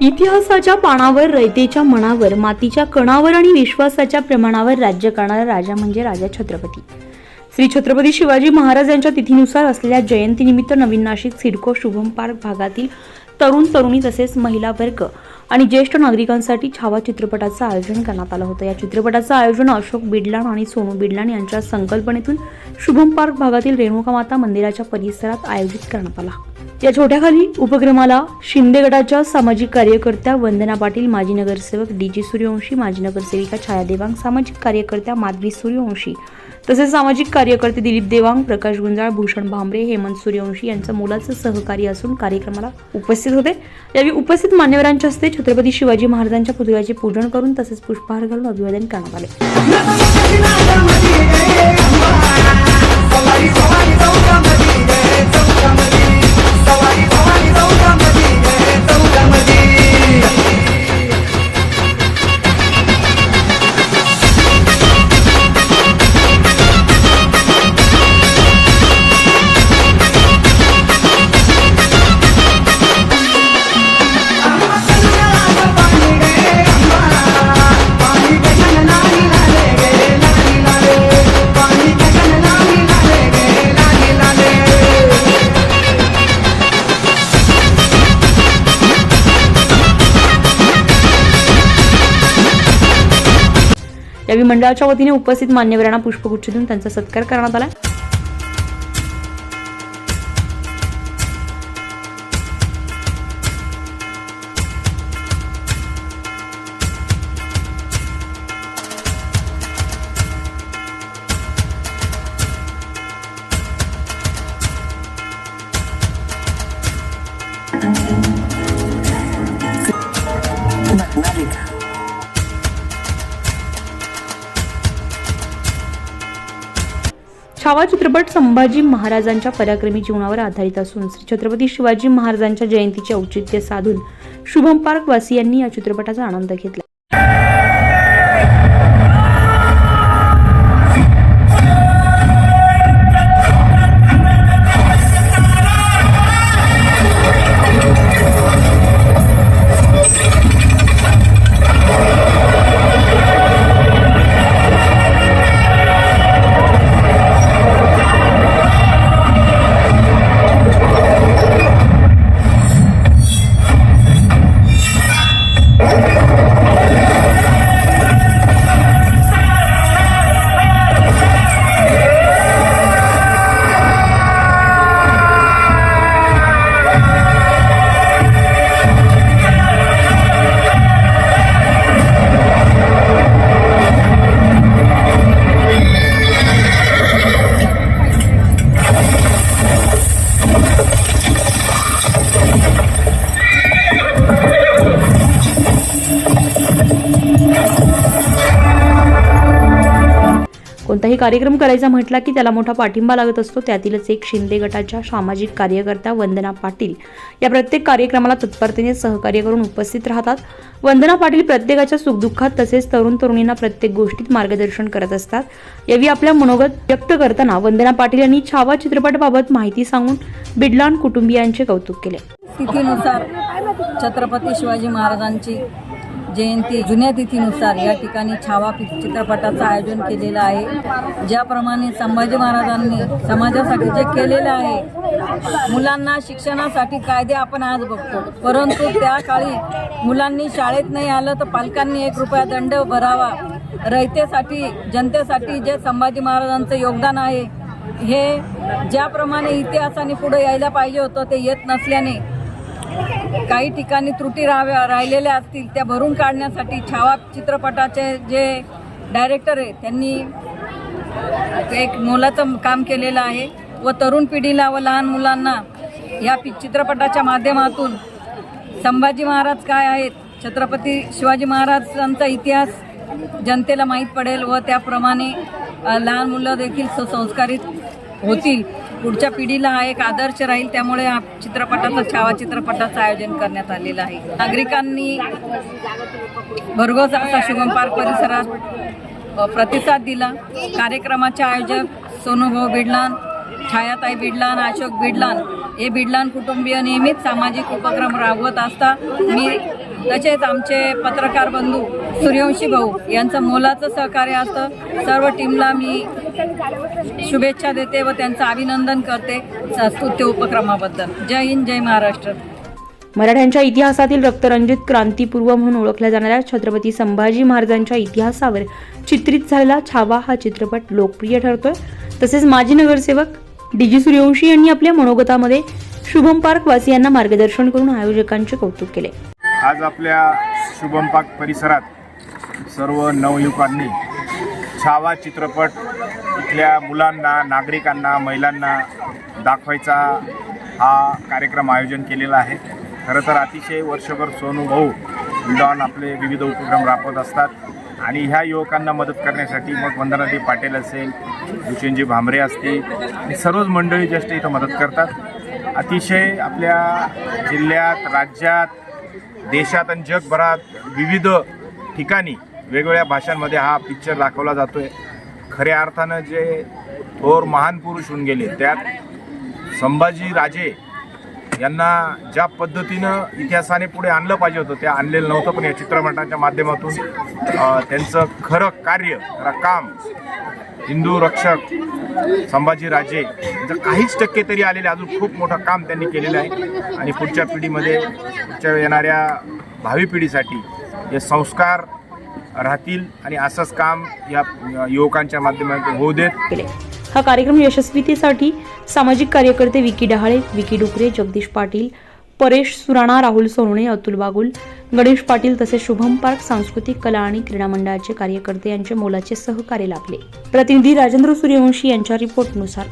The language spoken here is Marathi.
इतिहासाच्या पानावर रयतेच्या मनावर मातीच्या कणावर आणि विश्वासाच्या प्रमाणावर राज्य करणारा राजा म्हणजे राजा छत्रपती. श्री छत्रपती शिवाजी महाराज यांच्या तिथीनुसार असलेल्या जयंतीनिमित्त नवीन नाशिक सिडको शुभम पार्क भागातील तरुण तरुणी तसेच महिला वर्ग आणि ज्येष्ठ नागरिकांसाठी छावा चित्रपटाचं आयोजन करण्यात आलं होतं. या चित्रपटाचं आयोजन अशोक बिडलाण आणि सोनू बिडलाण यांच्या संकल्पनेतून शुभम पार्क भागातील रेणुका माता मंदिराच्या परिसरात आयोजित करण्यात आला. या छोट्याखाली उपक्रमाला शिंदे गटाच्या सामाजिक कार्यकर्त्या वंदना पाटील माजी नगरसेवक डी जी सूर्यवंशी माजी नगरसेविका छाया देवांग सामाजिक कार्यकर्त्या माधवी सूर्यवंशी तसेच सामाजिक कार्यकर्ते दिलीप देवांग प्रकाश गुंजाळ भूषण भांबरे हेमंत सूर्यवंशी यांचं मुलाचं सहकार्य असून कार्यक्रमाला उपस्थित होते. यावेळी उपस्थित मान्यवरांच्या हस्ते छत्रपती शिवाजी महाराजांच्या पुतळ्याचे पूजन करून तसेच पुष्पहार घालून अभिवादन करण्यात आले. यावेळी मंडळाच्या वतीने उपस्थित मान्यवरांना पुष्पगुच्छ देऊन त्यांचा सत्कार करण्यात आला. छावा चित्रपट संभाजी महाराजांच्या पराक्रमी जीवनावर आधारित असून श्री छत्रपती शिवाजी महाराजांच्या जयंतीचे औचित्य साधून शुभम पार्क वासियांनी या चित्रपटाचा आनंद घेतला. कार्यक्रम करायचा म्हटला की त्याला मोठा पाठिंबा लागत असतो. त्यातीलच एक शिंदे गटाच्या सामाजिक कार्यकर्त्या वंदना पाटील या प्रत्येक कार्यक्रमाला तत्परतेने सहकार्य करून उपस्थित राहतात. वंदना पाटील प्रत्येकाच्या सुखदुःखात तसेच तरुण तरुणींना प्रत्येक गोष्टीत मार्गदर्शन करत असतात. यावेळी आपल्या मनोगत व्यक्त करताना वंदना पाटील यांनी छावा चित्रपटाबाबत माहिती सांगून बिडलान कुटुंबियांचे कौतुक केले. स्थितीनुसार छत्रपती शिवाजी महाराजांची जयंती जुन्या तिथीनुसार या ठिकाणी छावा चित्रपटाचं आयोजन केलेलं आहे. ज्याप्रमाणे संभाजी महाराजांनी समाजासाठी जे केलेलं आहे मुलांना शिक्षणासाठी कायदे आपण आज बघतो. परंतु त्या काळी मुलांनी शाळेत नाही आलं तर पालकांनी एक रुपया दंड भरावा. रयतेसाठी जनतेसाठी जे संभाजी महाराजांचं योगदान आहे हे ज्याप्रमाणे इतिहासाने पुढे यायला पाहिजे होतं ते येत नसल्याने काही ठिकाणी त्रुटी राहाव्या राहिलेल्या असतील त्या भरून काढण्यासाठी छावा चित्रपटाचे जे डायरेक्टर आहे त्यांनी एक मोलाचं काम केलेलं आहे. व तरुण पिढीला व लहान मुलांना या पि चित्रपटाच्या माध्यमातून संभाजी महाराज काय आहेत छत्रपती शिवाजी महाराजांचा इतिहास जनतेला माहीत पडेल व त्याप्रमाणे लहान मुलं देखील सुसंस्कारित होतील. पुढच्या पिढीला हा एक आदर्श राहील त्यामुळे हा चित्रपटाचं छावा चित्रपटाचं आयोजन करण्यात आलेलं आहे. नागरिकांनी भरघोस असा शुभम पार्क परिसरात प्रतिसाद दिला. कार्यक्रमाचे आयोजक सोनूभाऊ बिडलान छायाताई बिडलान अशोक बिडलान हे बिडलान कुटुंबीय नेहमीच सामाजिक उपक्रम राबवत असता मी तसेच आमचे पत्रकार बंधू सूर्यवंशी भाऊ यांचं मोलाचं सहकार्य असतं. सर्व टीमला मी शुभेच्छा देते व त्यांचं अभिनंदन करते स्तुत्य उपक्रमाबद्दल. जय हिंद जय महाराष्ट्र. मराठ्यांच्या इतिहासातील रक्तरंजित क्रांतीपूर्व म्हणून ओळखल्या जाणाऱ्या छत्रपती संभाजी महाराजांच्या इतिहासावर चित्रित झालेला छावा हा चित्रपट लोकप्रिय ठरतोय. तसेच माजी नगरसेवक डी जी सूर्यवंशी यांनी आपल्या मनोगतामध्ये शुभम पार्क वासियांना मार्गदर्शन करून आयोजकांचे कौतुक केले. आज आपल्या शुभम पाक परिसरात सर्व नवयुवकांनी छावा चित्रपट इथल्या मुलांना नागरिकांना महिलांना दाखवायचा हा कार्यक्रम आयोजन केलेला आहे. खरं तर अतिशय वर्षभर सोनू भाऊ विलॉन आपले विविध उपक्रम राबवत असतात आणि ह्या युवकांना मदत करण्यासाठी मग वंदनादी पाटील असेल भूषणजी भांबरे असतील आणि सर्वच मंडळी ज्येष्ठ इथं मदत करतात. अतिशय आपल्या जिल्ह्यात राज्यात देशात आणि जगभरात विविध ठिकाणी वेगवेगळ्या भाषांमध्ये हा पिक्चर दाखवला जातो आहे खऱ्या अर्थानं जे थोर महान पुरुष होऊन गेले त्यात संभाजी राजे यांना ज्या पद्धतीनं इतिहासाने पुढे आणलं पाहिजे होतं ते आणलेलं नव्हतं पण या चित्रपटाच्या माध्यमातून त्यांचं खरं कार्य खरं काम हिंदू रक्षक संभाजी राजे यांचं काहीच टक्के तरी आलेले अजून खूप मोठं काम त्यांनी केलेलं आहे. आणि पुढच्या पिढीमध्ये पुढच्या येणाऱ्या भावी पिढीसाठी हे संस्कार राहतील आणि असंच काम या युवकांच्या माध्यमातून होऊ देत. हा कार्यक्रम यशस्वीतेसाठी सामाजिक कार्यकर्ते विकी डहाळे विकी डुकरे जगदीश पाटील परेश सुराणा राहुल सोनणे अतुल बागुल गणेश पाटील तसेच शुभम पार्क सांस्कृतिक कला आणि क्रीडा मंडळाचे कार्यकर्ते यांचे मोलाचे सहकार्य लाभले. प्रतिनिधी राजेंद्र सूर्यवंशी यांच्या रिपोर्टनुसार